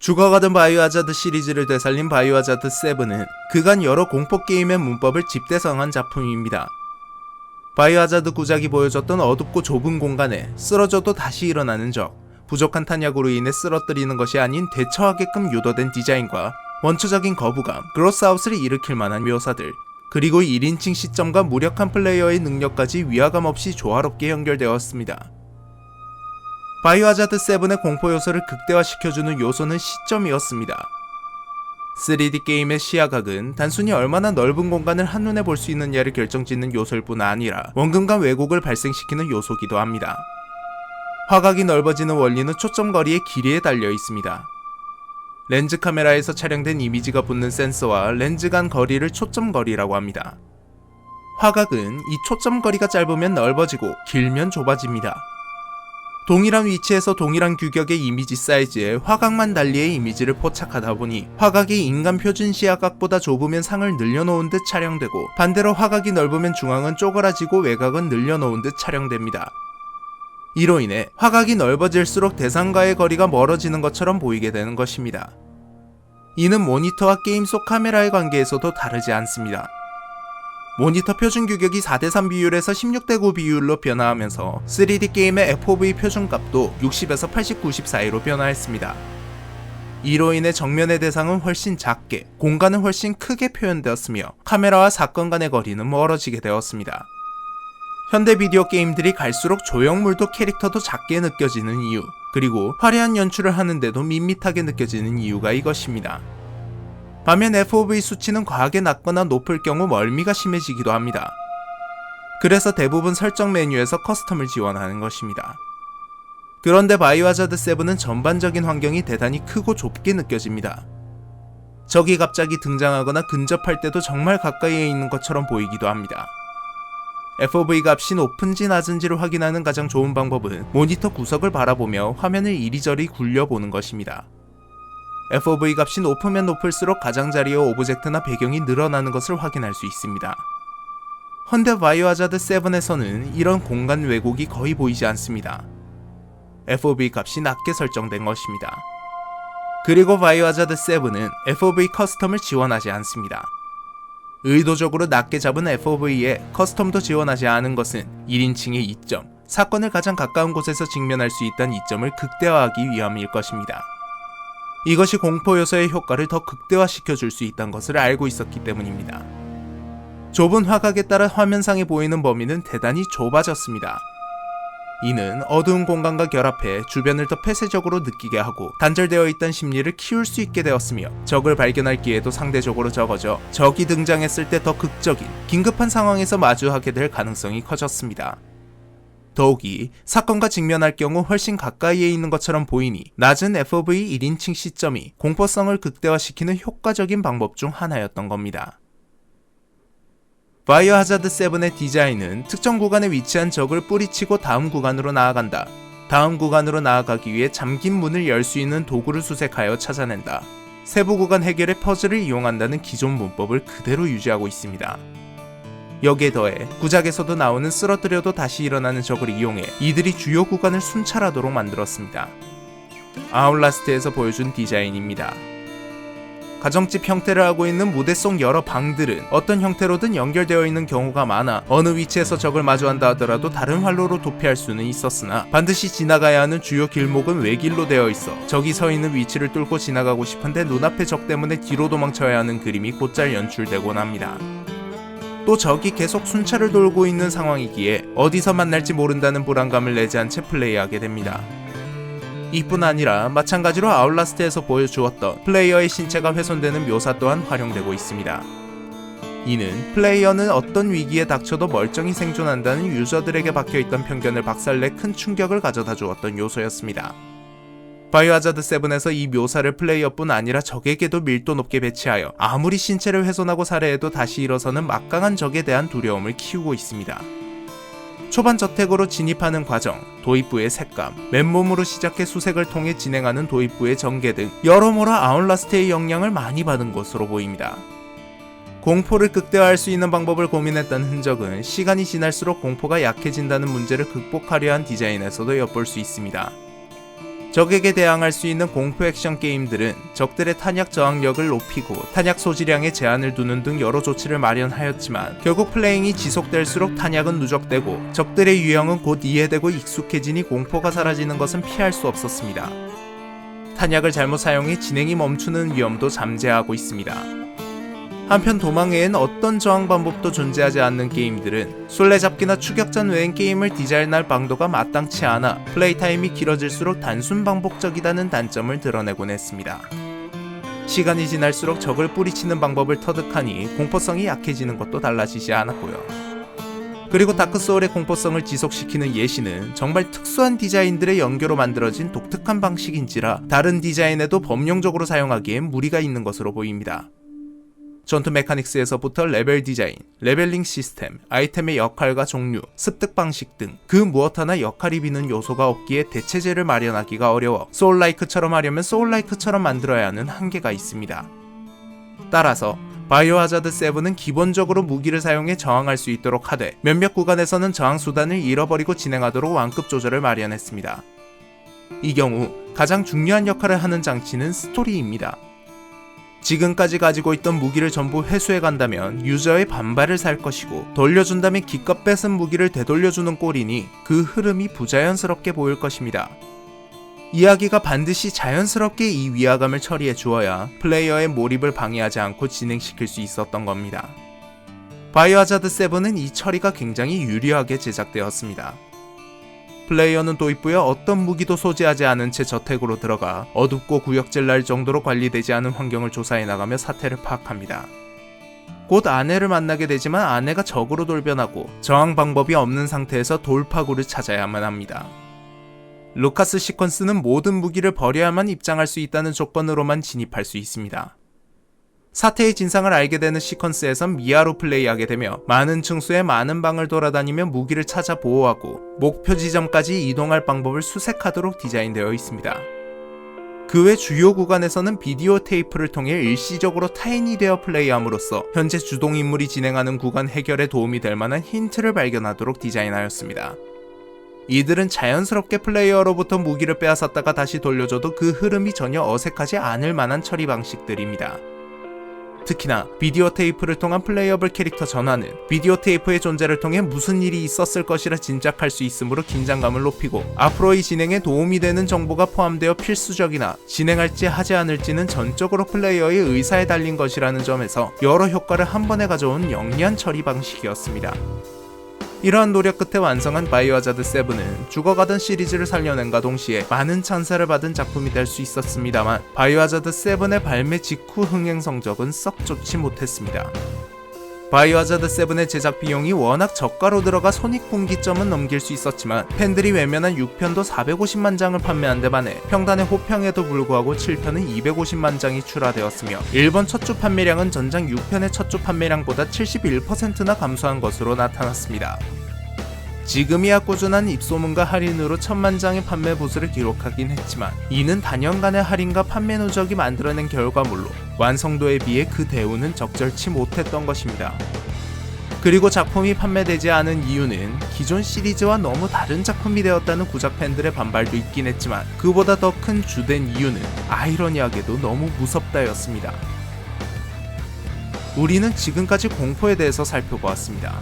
죽어가던 바이오하자드 시리즈를 되살린 바이오하자드 7은 그간 여러 공포 게임의 문법을 집대성한 작품입니다. 바이오하자드 구작이 보여줬던 어둡고 좁은 공간에 쓰러져도 다시 일어나는 적, 부족한 탄약으로 인해 쓰러뜨리는 것이 아닌 대처하게끔 유도된 디자인과 원초적인 거부감, 그로스아웃을 일으킬 만한 묘사들, 그리고 1인칭 시점과 무력한 플레이어의 능력까지 위화감 없이 조화롭게 연결되었습니다. 바이오하자드 7의 공포 요소를 극대화시켜주는 요소는 시점이었습니다. 3D 게임의 시야각은 단순히 얼마나 넓은 공간을 한눈에 볼 수 있느냐를 결정짓는 요소일 뿐 아니라 원근과 왜곡을 발생시키는 요소기도 합니다. 화각이 넓어지는 원리는 초점거리의 길이에 달려 있습니다. 렌즈 카메라에서 촬영된 이미지가 붙는 센서와 렌즈 간 거리를 초점거리라고 합니다. 화각은 이 초점거리가 짧으면 넓어지고 길면 좁아집니다. 동일한 위치에서 동일한 규격의 이미지 사이즈에 화각만 달리의 이미지를 포착하다 보니 화각이 인간 표준 시야각보다 좁으면 상을 늘려놓은 듯 촬영되고 반대로 화각이 넓으면 중앙은 쪼그라지고 외곽은 늘려놓은 듯 촬영됩니다. 이로 인해 화각이 넓어질수록 대상과의 거리가 멀어지는 것처럼 보이게 되는 것입니다. 이는 모니터와 게임 속 카메라의 관계에서도 다르지 않습니다. 모니터 표준 규격이 4대3 비율에서 16대9 비율로 변화하면서 3D 게임의 FOV 표준값도 60에서 80, 90 사이로 변화했습니다. 이로 인해 정면의 대상은 훨씬 작게, 공간은 훨씬 크게 표현되었으며 카메라와 사건 간의 거리는 멀어지게 되었습니다. 현대 비디오 게임들이 갈수록 조형물도 캐릭터도 작게 느껴지는 이유, 그리고 화려한 연출을 하는데도 밋밋하게 느껴지는 이유가 이것입니다. 반면 FOV 수치는 과하게 낮거나 높을 경우 멀미가 심해지기도 합니다. 그래서 대부분 설정 메뉴에서 커스텀을 지원하는 것입니다. 그런데 바이오하자드 7은 전반적인 환경이 대단히 크고 좁게 느껴집니다. 적이 갑자기 등장하거나 근접할 때도 정말 가까이에 있는 것처럼 보이기도 합니다. FOV 값이 높은지 낮은지를 확인하는 가장 좋은 방법은 모니터 구석을 바라보며 화면을 이리저리 굴려보는 것입니다. FOV 값이 높으면 높을수록 가장자리의 오브젝트나 배경이 늘어나는 것을 확인할 수 있습니다. 헌데 바이오하자드 7에서는 이런 공간 왜곡이 거의 보이지 않습니다. FOV 값이 낮게 설정된 것입니다. 그리고 바이오하자드 7은 FOV 커스텀을 지원하지 않습니다. 의도적으로 낮게 잡은 FOV에 커스텀도 지원하지 않은 것은 1인칭의 이점, 사건을 가장 가까운 곳에서 직면할 수 있다는 이점을 극대화하기 위함일 것입니다. 이것이 공포 요소의 효과를 더 극대화시켜 줄 수 있다는 것을 알고 있었기 때문입니다. 좁은 화각에 따라 화면상에 보이는 범위는 대단히 좁아졌습니다. 이는 어두운 공간과 결합해 주변을 더 폐쇄적으로 느끼게 하고 단절되어 있던 심리를 키울 수 있게 되었으며 적을 발견할 기회도 상대적으로 적어져 적이 등장했을 때 더 극적인 긴급한 상황에서 마주하게 될 가능성이 커졌습니다. 더욱이 사건과 직면할 경우 훨씬 가까이에 있는 것처럼 보이니 낮은 FOV 1인칭 시점이 공포성을 극대화시키는 효과적인 방법 중 하나였던 겁니다. 바이오 하자드 7의 디자인은 특정 구간에 위치한 적을 뿌리치고 다음 구간으로 나아간다. 다음 구간으로 나아가기 위해 잠긴 문을 열 수 있는 도구를 수색하여 찾아낸다. 세부 구간 해결의 퍼즐을 이용한다는 기존 문법을 그대로 유지하고 있습니다. 여기에 더해 구작에서도 나오는 쓰러뜨려도 다시 일어나는 적을 이용해 이들이 주요 구간을 순찰하도록 만들었습니다. 아울라스트에서 보여준 디자인입니다. 가정집 형태를 하고 있는 무대 속 여러 방들은 어떤 형태로든 연결되어 있는 경우가 많아 어느 위치에서 적을 마주한다 하더라도 다른 활로로 도피할 수는 있었으나 반드시 지나가야 하는 주요 길목은 외길로 되어 있어 적이 서 있는 위치를 뚫고 지나가고 싶은데 눈앞의 적 때문에 뒤로 도망쳐야 하는 그림이 곧잘 연출되곤 합니다. 또 적이 계속 순찰을 돌고 있는 상황이기에 어디서 만날지 모른다는 불안감을 내지 않채 플레이하게 됩니다. 이뿐 아니라 마찬가지로 아울라스트에서 보여주었던 플레이어의 신체가 훼손되는 묘사 또한 활용되고 있습니다. 이는 플레이어는 어떤 위기에 닥쳐도 멀쩡히 생존한다는 유저들에게 박혀있던 편견을 박살내 큰 충격을 가져다 주었던 요소였습니다. 바이오하자드 7에서 이 묘사를 플레이어뿐 아니라 적에게도 밀도 높게 배치하여 아무리 신체를 훼손하고 살해해도 다시 일어서는 막강한 적에 대한 두려움을 키우고 있습니다. 초반 저택으로 진입하는 과정, 도입부의 색감, 맨몸으로 시작해 수색을 통해 진행하는 도입부의 전개 등 여러모로 아울라스트의 영향을 많이 받은 것으로 보입니다. 공포를 극대화할 수 있는 방법을 고민했던 흔적은 시간이 지날수록 공포가 약해진다는 문제를 극복하려 한 디자인에서도 엿볼 수 있습니다. 적에게 대항할 수 있는 공포 액션 게임들은 적들의 탄약 저항력을 높이고 탄약 소지량에 제한을 두는 등 여러 조치를 마련하였지만 결국 플레잉이 지속될수록 탄약은 누적되고 적들의 유형은 곧 이해되고 익숙해지니 공포가 사라지는 것은 피할 수 없었습니다. 탄약을 잘못 사용해 진행이 멈추는 위험도 잠재하고 있습니다. 한편 도망 외엔 어떤 저항 방법도 존재하지 않는 게임들은 술래잡기나 추격전 외엔 게임을 디자인할 방도가 마땅치 않아 플레이 타임이 길어질수록 단순 반복적이다는 단점을 드러내곤 했습니다. 시간이 지날수록 적을 뿌리치는 방법을 터득하니 공포성이 약해지는 것도 달라지지 않았고요. 그리고 다크소울의 공포성을 지속시키는 예시는 정말 특수한 디자인들의 연계로 만들어진 독특한 방식인지라 다른 디자인에도 범용적으로 사용하기엔 무리가 있는 것으로 보입니다. 전투 메카닉스에서부터 레벨 디자인, 레벨링 시스템, 아이템의 역할과 종류, 습득 방식 등 그 무엇 하나 역할이 비는 요소가 없기에 대체제를 마련하기가 어려워 소울라이크처럼 하려면 소울라이크처럼 만들어야 하는 한계가 있습니다. 따라서 바이오하자드 7은 기본적으로 무기를 사용해 저항할 수 있도록 하되 몇몇 구간에서는 저항 수단을 잃어버리고 진행하도록 완급 조절을 마련했습니다. 이 경우 가장 중요한 역할을 하는 장치는 스토리입니다. 지금까지 가지고 있던 무기를 전부 회수해 간다면 유저의 반발을 살 것이고 돌려준다면 기껏 뺏은 무기를 되돌려주는 꼴이니 그 흐름이 부자연스럽게 보일 것입니다. 이야기가 반드시 자연스럽게 이 위화감을 처리해 주어야 플레이어의 몰입을 방해하지 않고 진행시킬 수 있었던 겁니다. 바이오하자드 7은 이 처리가 굉장히 유리하게 제작되었습니다. 플레이어는 도입부여 어떤 무기도 소지하지 않은 채 저택으로 들어가 어둡고 구역질 날 정도로 관리되지 않은 환경을 조사해 나가며 사태를 파악합니다. 곧 아내를 만나게 되지만 아내가 적으로 돌변하고 저항 방법이 없는 상태에서 돌파구를 찾아야만 합니다. 루카스 시퀀스는 모든 무기를 버려야만 입장할 수 있다는 조건으로만 진입할 수 있습니다. 사태의 진상을 알게 되는 시퀀스에선 미아로 플레이하게 되며 많은 층수의 많은 방을 돌아다니며 무기를 찾아 보호하고 목표 지점까지 이동할 방법을 수색하도록 디자인되어 있습니다. 그 외 주요 구간에서는 비디오 테이프를 통해 일시적으로 타인이 되어 플레이함으로써 현재 주동 인물이 진행하는 구간 해결에 도움이 될 만한 힌트를 발견하도록 디자인하였습니다. 이들은 자연스럽게 플레이어로부터 무기를 빼앗았다가 다시 돌려줘도 그 흐름이 전혀 어색하지 않을 만한 처리 방식들입니다. 특히나 비디오 테이프를 통한 플레이어블 캐릭터 전환은 비디오 테이프의 존재를 통해 무슨 일이 있었을 것이라 짐작할 수 있으므로 긴장감을 높이고 앞으로의 진행에 도움이 되는 정보가 포함되어 필수적이나 진행할지 하지 않을지는 전적으로 플레이어의 의사에 달린 것이라는 점에서 여러 효과를 한 번에 가져온 영리한 처리 방식이었습니다. 이러한 노력 끝에 완성한 바이오하자드 7은 죽어가던 시리즈를 살려낸과 동시에 많은 찬사를 받은 작품이 될 수 있었습니다만 바이오하자드 7의 발매 직후 흥행 성적은 썩 좋지 못했습니다. 바이오하자드 7의 제작 비용이 워낙 저가로 들어가 손익분기점은 넘길 수 있었지만 팬들이 외면한 6편도 450만 장을 판매한 데 반해 평단의 호평에도 불구하고 7편은 250만 장이 출하되었으며 일본 첫 주 판매량은 전작 6편의 첫 주 판매량보다 71%나 감소한 것으로 나타났습니다. 지금이야 꾸준한 입소문과 할인으로 천만 장의 판매 보수를 기록하긴 했지만 이는 단연간의 할인과 판매 누적이 만들어낸 결과물로 완성도에 비해 그 대우는 적절치 못했던 것입니다. 그리고 작품이 판매되지 않은 이유는 기존 시리즈와 너무 다른 작품이 되었다는 구작 팬들의 반발도 있긴 했지만 그보다 더 큰 주된 이유는 아이러니하게도 너무 무섭다였습니다. 우리는 지금까지 공포에 대해서 살펴보았습니다.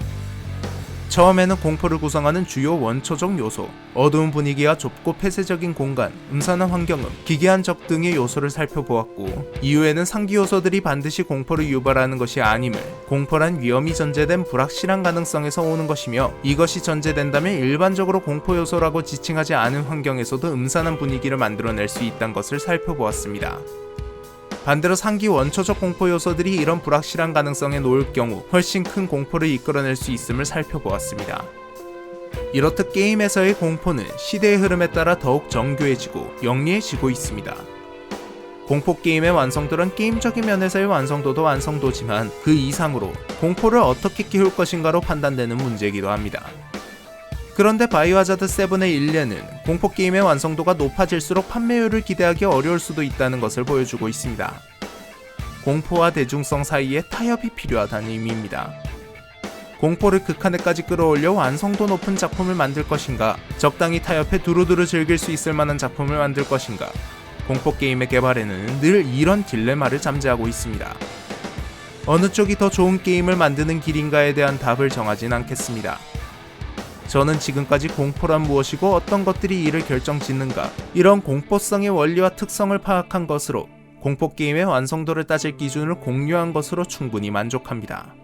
처음에는 공포를 구성하는 주요 원초적 요소, 어두운 분위기와 좁고 폐쇄적인 공간, 음산한 환경음, 기괴한 적 등의 요소를 살펴보았고, 이후에는 상기 요소들이 반드시 공포를 유발하는 것이 아님을, 공포란 위험이 전제된 불확실한 가능성에서 오는 것이며, 이것이 전제된다면 일반적으로 공포 요소라고 지칭하지 않은 환경에서도 음산한 분위기를 만들어낼 수 있다는 것을 살펴보았습니다. 반대로 상기 원초적 공포 요소들이 이런 불확실한 가능성에 놓일 경우 훨씬 큰 공포를 이끌어낼 수 있음을 살펴보았습니다. 이렇듯 게임에서의 공포는 시대의 흐름에 따라 더욱 정교해지고 영리해지고 있습니다. 공포 게임의 완성도는 게임적인 면에서의 완성도도 완성도지만 그 이상으로 공포를 어떻게 키울 것인가로 판단되는 문제이기도 합니다. 그런데 바이오하자드 7의 일례는 공포 게임의 완성도가 높아질수록 판매율을 기대하기 어려울 수도 있다는 것을 보여주고 있습니다. 공포와 대중성 사이에 타협이 필요하다는 의미입니다. 공포를 극한에까지 끌어올려 완성도 높은 작품을 만들 것인가? 적당히 타협해 두루두루 즐길 수 있을 만한 작품을 만들 것인가? 공포 게임의 개발에는 늘 이런 딜레마를 잠재하고 있습니다. 어느 쪽이 더 좋은 게임을 만드는 길인가에 대한 답을 정하진 않겠습니다. 저는 지금까지 공포란 무엇이고 어떤 것들이 이를 결정짓는가 이런 공포성의 원리와 특성을 파악한 것으로 공포 게임의 완성도를 따질 기준을 공유한 것으로 충분히 만족합니다.